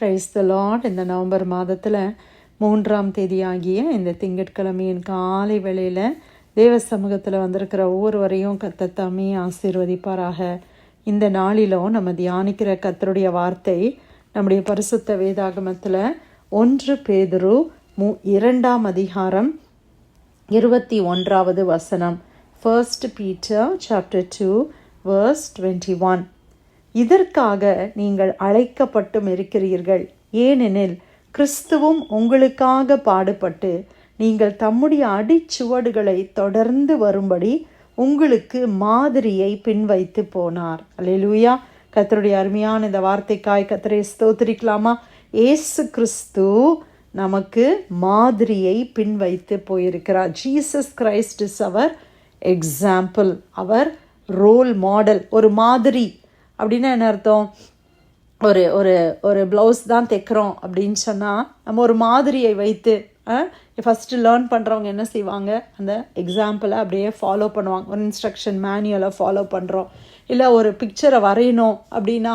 கிரைஸ்த த Lord இந்த November மாதத்தில் மூன்றாம் தேதியாகிய இந்த திங்கட்கிழமையின் காலை வேளையில் தேவ சமூகத்தில் வந்திருக்கிற ஒவ்வொருவரையும் கத்த தாமே ஆசீர்வதிப்பாராக. இந்த நாளிலும் நம்ம தியானிக்கிற கத்தருடைய வார்த்தை நம்முடைய பரிசுத்த வேதாகமத்தில் ஒன்று பேதுரு மு இரண்டாம் அதிகாரம் இருபத்தி ஒன்றாவது வசனம். First Peter chapter two verse twenty one இதற்காக நீங்கள் அழைக்கப்பட்டும் இருக்கிறீர்கள். ஏனெனில் கிறிஸ்துவும் உங்களுக்காக பாடுபட்டு நீங்கள் தம்முடைய அடிச்சுவடுகளை தொடர்ந்து வரும்படி உங்களுக்கு மாதிரியை பின்வைத்து போனார். அல்லேலூயா. கத்தருடைய அருமையான இந்த வார்த்தைக்காய் கத்தரை ஸ்தோத்திரிக்கலாமா? ஏசு கிறிஸ்து நமக்கு மாதிரியை பின்வைத்து போயிருக்கிறார். ஜீசஸ் கிரைஸ்ட் இஸ் அவர் எக்ஸாம்பிள். அவர் ரோல் மாடல். ஒரு மாதிரி. அப்படின்னா என்ன அர்த்தம்? ஒரு ஒரு ஒரு ப்ளவுஸ் தான் தைக்கிறோம் அப்படின்னு சொன்னால் நம்ம ஒரு மாதிரியை வைத்து ஃபஸ்ட்டு லேர்ன் பண்ணுறவங்க என்ன செய்வாங்க? அந்த எக்ஸாம்பிளை அப்படியே ஃபாலோ பண்ணுவாங்க. ஒரு இன்ஸ்ட்ரக்ஷன் மேனுவலை ஃபாலோ பண்ணுறோம் இல்லை ஒரு பிக்சரை வரையணும் அப்படின்னா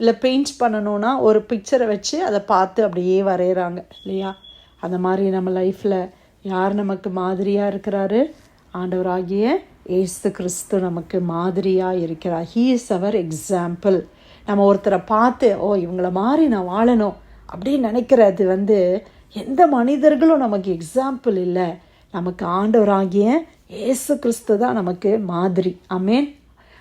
இல்லை பெயிண்ட் பண்ணணும்னா ஒரு பிக்சரை வச்சு அதை பார்த்து அப்படியே வரைகிறாங்க இல்லையா? அந்த மாதிரி நம்ம லைஃப்பில் யார் நமக்கு மாதிரியாக இருக்கிறாரு? ஆண்டவராகிய ஏசு கிறிஸ்து நமக்கு மாதிரியாக இருக்கிறார். ஹீ இஸ் அவர் எக்ஸாம்பிள் நம்ம ஒருத்தரை பார்த்து ஓ இவங்கள மாதிரி நான் வாழணும். அப்படின்னு நினைக்கிறது வந்து எந்த மனிதர்களும் நமக்கு எக்ஸாம்பிள் இல்லை. நமக்கு ஆண்டவராகிய ஏசு கிறிஸ்து தான் நமக்கு மாதிரி. அமேன்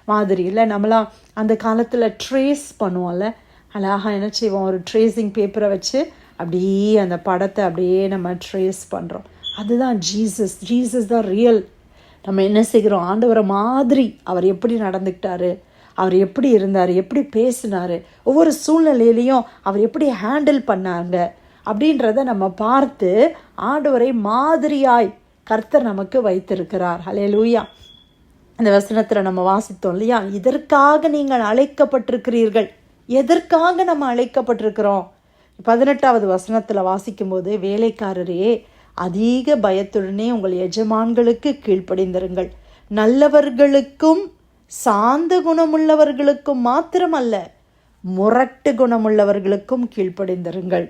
மாதிரி. இல்லை நம்மளாம் அந்த காலத்தில் ட்ரேஸ் பண்ணுவோம்ல. அழகாக என்ன செய்வோம்? ஒரு ட்ரேஸிங் பேப்பரை வச்சு அப்படியே அந்த படத்தை அப்படியே நம்ம ட்ரேஸ் பண்ணுறோம் அதுதான் ஜீசஸ் ஜீசஸ் தான் ரியல் நம்ம என்ன செய்கிறோம்? ஆண்டவரை மாதிரி அவர் எப்படி நடந்துக்கிட்டாரு? அவர் எப்படி இருந்தார்? எப்படி பேசினார்? ஒவ்வொரு சூழ்நிலையிலையும் அவர் எப்படி ஹேண்டில் பண்ணாங்க? அப்படின்றத நம்ம பார்த்து ஆண்டவரை மாதிரியாய் கர்த்தர் நமக்கு வைத்திருக்கிறார். ஹலே லூயா இந்த வசனத்தில் நம்ம வாசித்தோம் இல்லையா? இதற்காக நீங்கள் அழைக்கப்பட்டிருக்கிறீர்கள். எதற்காக நம்ம அழைக்கப்பட்டிருக்கிறோம்? பதினெட்டாவது வசனத்தில் வாசிக்கும்போது வேலைக்காரரே அதிக பயத்துடனே உங்கள் எஜமான்களுக்கு கீழ்ப்படிந்திருங்கள். நல்லவர்களுக்கும் சாந்த குணமுள்ளவர்களுக்கும் மாத்திரமல்ல முரட்டு குணமுள்ளவர்களுக்கும் கீழ்ப்படிந்திருங்கள்.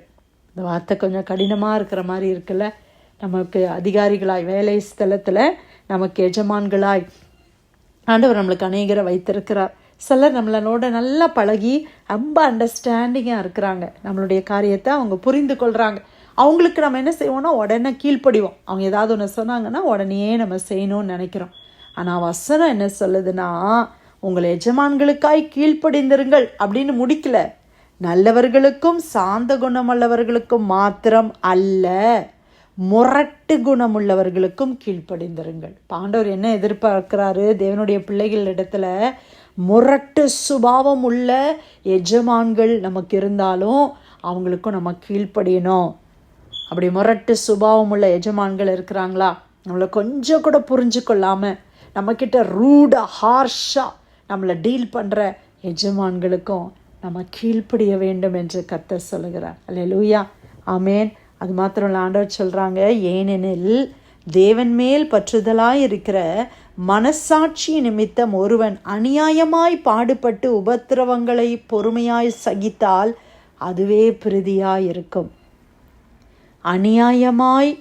இந்த வார்த்தை கொஞ்சம் கடினமாக இருக்கிற மாதிரி இருக்குல்ல? நமக்கு அதிகாரிகளாய் வேலை ஸ்தலத்தில் நமக்கு எஜமான்களாய். ஆண்டவர் நம்மளுக்கு அநேகரை வைத்திருக்கிறார். சிலர் நம்மளோட நல்லா பழகி ரொம்ப அண்டர்ஸ்டாண்டிங்காக இருக்கிறாங்க. நம்மளுடைய காரியத்தை அவங்க புரிந்து கொள்கிறாங்க அவங்களுக்கு நம்ம என்ன செய்வோம்னா உடனே கீழ்ப்படிவோம். அவங்க ஏதாவது ஒன்று சொன்னாங்கன்னா உடனே நம்ம செய்யணும்னு நினைக்கிறோம். ஆனால் வசனம் என்ன சொல்லுதுன்னா உங்கள் எஜமான்களுக்காய் கீழ்ப்படிந்திருங்கள் அப்படின்னு முடிக்கல. நல்லவர்களுக்கும் சாந்த குணமுள்ளவர்களுக்கும் மாத்திரம் அல்ல முரட்டு குணமுள்ளவர்களுக்கும் கீழ்ப்படிந்திருங்கள். பாண்டவர் என்ன எதிர்பார்க்கிறாரு? தேவனுடைய பிள்ளைகள் இடத்துல முரட்டு சுபாவம் உள்ள எஜமான்கள் நமக்கு இருந்தாலும் அவங்களுக்கும் நம்ம கீழ்ப்படியணும். அப்படி முரட்டு சுபாவம் உள்ள எஜமான்கள் இருக்கிறாங்களா? நம்மளை கொஞ்சம் கூட புரிஞ்சு கொள்ளாமல் நம்மக்கிட்ட ரூடாக ஹார்ஷாக நம்மளை டீல் பண்ணுற எஜமான்களுக்கும் நம்ம கீழ்ப்படிய வேண்டும் என்று கத்த சொல்லுகிறார். அல்ல லூயா ஆமேன். அது மாத்திரம் இல்லை ஆண்டவர் சொல்கிறாங்க ஏனெனில் தேவன் மேல் பற்றுதலாய் இருக்கிற மனசாட்சி நிமித்தம் ஒருவன் அநியாயமாய் பாடுபட்டு உபத்திரவங்களை பொறுமையாய் சகித்தால் அதுவே பிரதியாய் இருக்கும் அநியாயமாய்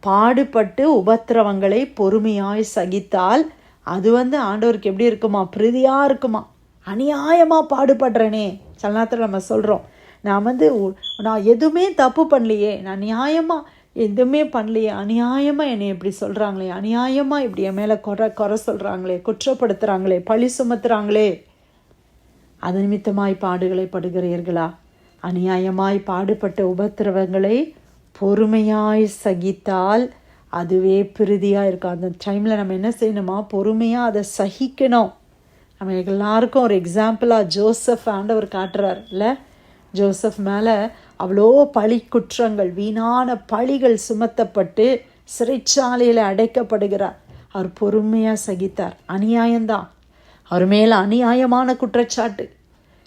பாடுபட்டு உபத்திரவங்களை பொறுமையாய் சகித்தால் அது வந்து ஆண்டவருக்கு எப்படி இருக்குமா? பிரதியாக இருக்குமா? அநியாயமாக பாடுபடுறேனே. சில நேரத்தில் நம்ம சொல்கிறோம் நான் வந்து நான் எதுவுமே தப்பு பண்ணலையே. நான் நியாயமாக எதுவுமே பண்ணலையே. அநியாயமாக என்னை இப்படி சொல்கிறாங்களே அநியாயமாக இப்படி என் மேலே குறை குறை சொல்கிறாங்களே குற்றப்படுத்துகிறாங்களே பழி சுமத்துறாங்களே. அது நிமித்தமாய் பாடுகளை படுகிறீர்களா அநியாயமாய் பாடுபட்ட உபத்திரவங்களை பொறுமையாய் சகித்தால் அதுவே பிரிதியாக இருக்கும் அந்த டைமில் நம்ம என்ன செய்யணுமா? பொறுமையாக அதை சகிக்கணும். நம்ம எல்லாருக்கும் ஒரு எக்ஸாம்பிளாக ஜோசப் ஆண்டவர் காட்டுறார் இல்லை ஜோசப் மேலே அவ்வளோ பழி குற்றங்கள் வீணான பழிகள் சுமத்தப்பட்டு சிறைச்சாலையில் அடைக்கப்படுகிறார். அவர் பொறுமையாக சகித்தார். அநியாயம்தான். அவர் மேலே அநியாயமான குற்றச்சாட்டு.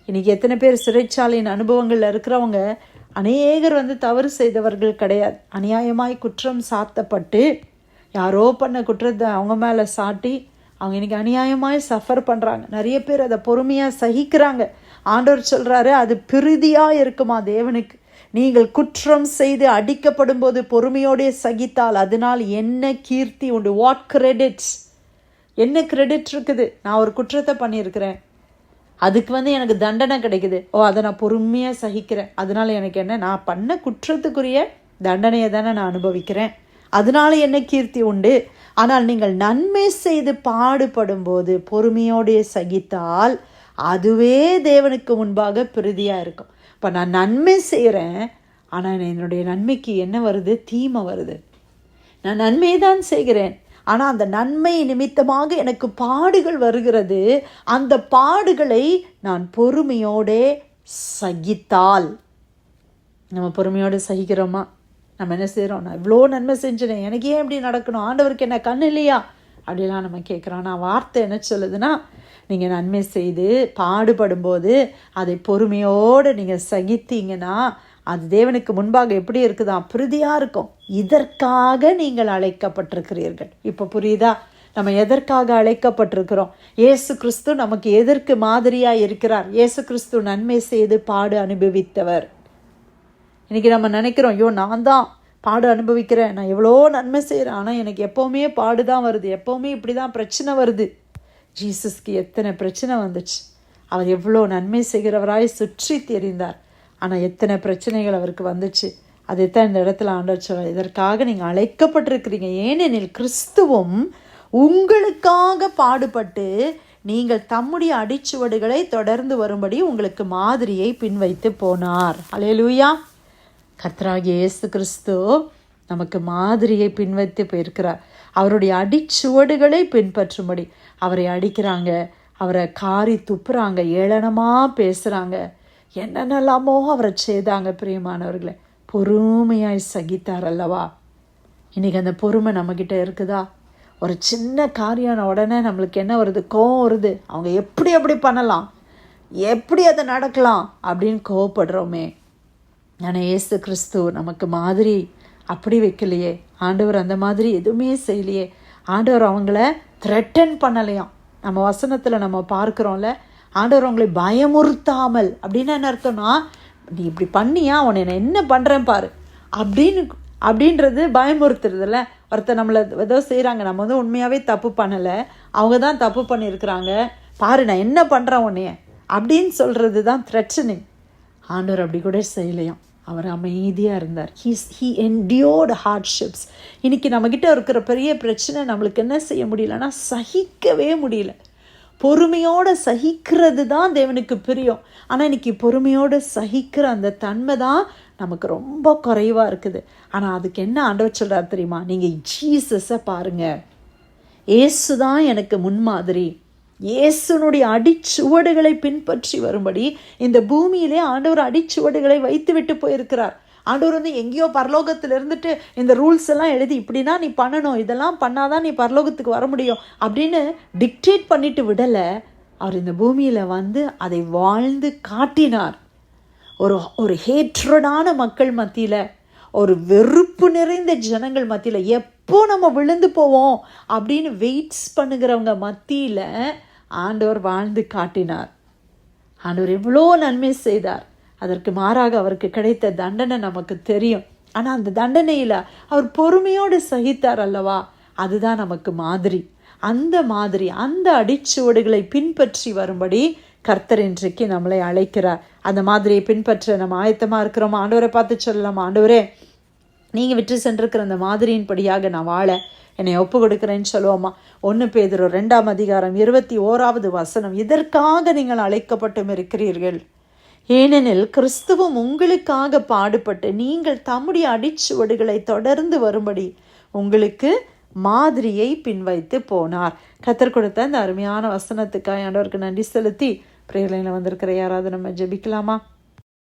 இன்றைக்கி எத்தனை பேர் சிறைச்சாலையின் அனுபவங்களில் இருக்கிறவங்க அநேகர் வந்து தவறு செய்தவர்கள் கிடையாது. அநியாயமாய் குற்றம் சாத்தப்பட்டு யாரோ பண்ண குற்றத்தை அவங்க மேலே சாட்டி அவங்க இன்றைக்கி அநியாயமாய் சஃபர் பண்ணுறாங்க நிறைய பேர் அதை பொறுமையாக சகிக்கிறாங்க. ஆண்டவர் சொல்கிறாரு அது பிரிதியாக இருக்குமா தேவனுக்கு? நீங்கள் குற்றம் செய்து அடிக்கப்படும் போது பொறுமையோடே சகித்தால் அதனால் என்ன கீர்த்தி உண்டு? வாட் கிரெடிட்ஸ் என்ன கிரெடிட் இருக்குது? நான் ஒரு குற்றத்தை பண்ணியிருக்கிறேன். அதுக்கு வந்து எனக்கு தண்டனை கிடைக்குது. ஓ அதை நான் பொறுமையாக சகிக்கிறேன். அதனால எனக்கு என்ன நான் பண்ண குற்றத்துக்குரிய தண்டனையை தானே நான் அனுபவிக்கிறேன். அதனால என்ன கீர்த்தி உண்டு? ஆனால் நீங்கள் நன்மை செய்து பாடுபடும் போது பொறுமையோடைய சகித்தால் அதுவே தேவனுக்கு முன்பாக பிரதியாக இருக்கும். இப்போ நான் நன்மை செய்கிறேன் ஆனால் என்னுடைய நன்மைக்கு என்ன வருது? தீமை வருது. நான் நன்மை தான் செய்கிறேன். ஆனால் அந்த நன்மை நிமித்தமாக எனக்கு பாடுகள் வருகிறது. அந்த பாடுகளை நான் பொறுமையோடே சகித்தால். நம்ம பொறுமையோடு சகிக்கிறோமா? நம்ம என்ன செய்கிறோம் நான் இவ்வளோ நன்மை செஞ்சினேன் எனக்கு ஏன் இப்படி நடக்கணும்? ஆண்டவருக்கு என்ன கண் இல்லையா? அப்படிலாம் நம்ம கேட்குறோம். நான் வார்த்தை என்ன சொல்லுதுன்னா நீங்கள் நன்மை செய்து பாடுபடும்போது அதை பொறுமையோடு நீங்கள் சகித்தீங்கன்னா அது தேவனுக்கு முன்பாக எப்படி இருக்குதா பிரதியாக இருக்கும். இதற்காக நீங்கள் அழைக்கப்பட்டிருக்கிறீர்கள். இப்போ புரியுதா? நம்ம எதற்காக அழைக்கப்பட்டிருக்கிறோம்? இயேசு கிறிஸ்து நமக்கு எதற்கு மாதிரியாக இருக்கிறார்? இயேசு கிறிஸ்து நன்மை செய்து பாடு அனுபவித்தவர். இன்றைக்கி நம்ம நினைக்கிறோம் ஐயோ நான் தான் பாடு அனுபவிக்கிறேன். நான் எவ்வளோ நன்மை செய்கிறேன் ஆனால் எனக்கு எப்போவுமே பாடு தான் வருது. எப்போவுமே இப்படி தான் பிரச்சனை வருது. ஜீசஸ்க்கு எத்தனை பிரச்சனை வந்துச்சு. அவர் எவ்வளோ நன்மை செய்கிறவராய் சுற்றி தெரிந்தார். ஆனால் எத்தனை பிரச்சனைகள் அவருக்கு வந்துச்சு. அதைத்தான் இந்த இடத்துல ஆண்டவர் சொல்ல இதற்காக நீங்கள் அழைக்கப்பட்டிருக்கிறீங்க. ஏனெனில் கிறிஸ்துவும் உங்களுக்காக பாடுபட்டு நீங்கள் தம்முடைய அடிச்சுவடுகளை தொடர்ந்து வரும்படி உங்களுக்கு மாதிரியை பின்வைத்து போனார். அலையலூயா கத்ராக இயேசு கிறிஸ்து நமக்கு மாதிரியை பின்வைத்து போயிருக்கிறார். அவருடைய அடிச்சுவடுகளை பின்பற்றும்படி அவரை அடிக்கிறாங்க. அவரை காரி துப்புறாங்க. ஏளனமாக பேசுகிறாங்க என்னென்னலாமோ அவரை செய்தாங்க பிரியமானவர்களை. பொறுமையாய் சகித்தார் அல்லவா? இன்றைக்கி அந்த பொறுமை நம்மக்கிட்ட இருக்குதா? ஒரு சின்ன காரியம் உடனே நம்மளுக்கு என்ன வருது? கோவம் வருது. அவங்க எப்படி எப்படி பண்ணலாம்? எப்படி அதை நடக்கலாம்? அப்படின்னு கோவப்படுறோமே. ஆனால் ஏசு கிறிஸ்து நமக்கு மாதிரி அப்படி வைக்கலையே. ஆண்டவர் அந்த மாதிரி எதுவுமே செய்யலையே. ஆண்டவர் அவங்கள த்ரெட்டன் பண்ணலையாம். நம்ம வசனத்தில் நம்ம பார்க்குறோம்ல ஆண்டவர் அவங்களை பயமுறுத்தாமல் அப்படின்னு என்ன அர்த்தம்னா நீ இப்படி பண்ணியா? உன்னை நான் என்ன பண்ணுறேன் பாரு. அப்படின்னு அப்படின்றது பயமுறுத்துறதுல ஒருத்தர் நம்மளை ஏதோ செய்கிறாங்க நம்ம வந்து உண்மையாகவே தப்பு பண்ணலை. அவங்க தான் தப்பு பண்ணியிருக்கிறாங்க. பாரு நான் என்ன பண்ணுறேன் உன்னைய? அப்படின்னு சொல்கிறது தான் த்ரெட்டனிங் ஆண்டவர் அப்படி கூட செய்யலையாம். அவர் அமைதியாக இருந்தார். ஹீஸ் ஹீ என்டியோர்டு ஹார்ட்ஷிப்ஸ் இன்றைக்கி நம்மக்கிட்ட இருக்கிற பெரிய பிரச்சனை நம்மளுக்கு என்ன செய்ய முடியலன்னா சகிக்கவே முடியல. பொறுமையோடு சகிக்கிறது தான் தேவனுக்கு பிரியம். ஆனால் இன்றைக்கி பொறுமையோடு சகிக்கிற அந்த தன்மை தான் நமக்கு ரொம்ப குறைவாக இருக்குது. ஆனால் அதுக்கு என்ன ஆண்டவர் சொல்கிறார் தெரியுமா? நீங்கள் ஜீசஸை பாருங்கள் ஏசு தான் எனக்கு முன்மாதிரி. இயேசுனுடைய அடிச்சுவடுகளை பின்பற்றி வரும்படி இந்த பூமியிலே ஆண்டவர் அடிச்சுவடுகளை வைத்து விட்டு போயிருக்கிறார். ஆண்டவர் வந்து எங்கேயோ பரலோகத்தில் இருந்துட்டு இந்த ரூல்ஸ் எல்லாம் எழுதி இப்படின்னா நீ பண்ணணும் இதெல்லாம் பண்ணாதான் நீ பரலோகத்துக்கு வர முடியும் அப்படின்னு டிக்டேட் பண்ணிட்டு விடலை. அவர் இந்த பூமியில் வந்து அதை வாழ்ந்து காட்டினார். ஒரு ஒரு ஹேற்றடான மக்கள் மத்தியில் ஒரு வெறுப்பு நிறைந்த ஜனங்கள் மத்தியில் எப்போ நம்ம விழுந்து போவோம் அப்படின்னு வெயிட்ஸ் பண்ணுகிறவங்க மத்தியில் ஆண்டவர் வாழ்ந்து காட்டினார். ஆண்டவர் எவ்வளோ நன்மை செய்தார். அதற்கு மாறாக அவருக்கு கிடைத்த தண்டனை நமக்கு தெரியும். ஆனால் அந்த தண்டனையில் அவர் பொறுமையோடு சகித்தார் அல்லவா? அதுதான் நமக்கு மாதிரி. அந்த மாதிரி அந்த அடிச்சுவடுகளை பின்பற்றி வரும்படி கர்த்தர் இன்றைக்கு நம்மளை அழைக்கிறார். அந்த மாதிரியை பின்பற்ற நம்ம ஆயத்தமாக இருக்கிறோம்? ஆண்டவரை பார்த்து சொல்லலாம். ஆண்டவரே நீங்கள் விற்று சென்றிருக்கிற அந்த மாதிரியின்படியாக நான் வாழ என்னை ஒப்பு கொடுக்குறேன்னு சொல்லுவோமா? ஒன்று பேதரோ ரெண்டாம் அதிகாரம் இருபத்தி ஓராவது வசனம். இதற்காக நீங்கள் அழைக்கப்பட்டும் இருக்கிறீர்கள். ஏனெனில் கிறிஸ்துவம் உங்களுக்காக பாடுபட்டு நீங்கள் தம்முடைய அடிச்சுவடுகளை தொடர்ந்து வரும்படி உங்களுக்கு மாதிரியை பின்வைத்து போனார். கத்தர் கொடுத்த அந்த அருமையான வசனத்துக்காக ஆண்டவருக்கு நன்றி செலுத்தி பிரேரலையில் வந்திருக்கிற யாராவது நம்ம ஜெபிக்கலாமா?